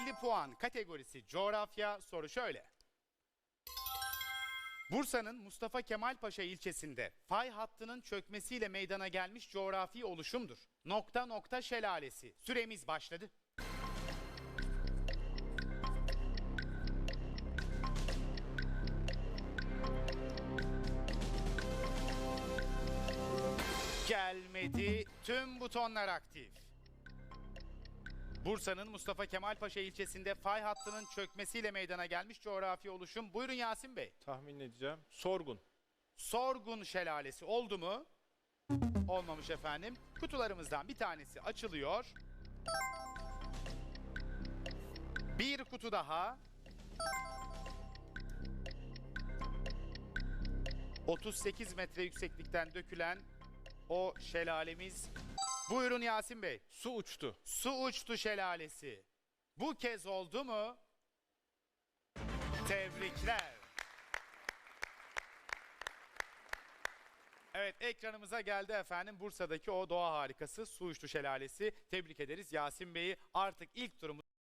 50 puan kategorisi coğrafya soru şöyle. Bursa'nın Mustafa Kemal Paşa ilçesinde fay hattının çökmesiyle meydana gelmiş coğrafi oluşumdur. Nokta nokta şelalesi. Süremiz başladı. Gelmedi. Tüm butonlar aktif. Bursa'nın Mustafa Kemal Paşa ilçesinde fay hattının çökmesiyle meydana gelmiş coğrafi oluşum. Buyurun Yasin Bey. Tahmin edeceğim. Sorgun. Sorgun Şelalesi oldu mu? Olmamış efendim. Kutularımızdan bir tanesi açılıyor. Bir kutu daha. 38 metre yükseklikten dökülen o şelalemiz. Buyurun Yasin Bey. Su uçtu. Su uçtu şelalesi. Bu kez oldu mu? Tebrikler. Evet ekranımıza geldi efendim Bursa'daki o doğa harikası Su Uçtu Şelalesi. Tebrik ederiz Yasin Bey'i. Artık ilk turumuz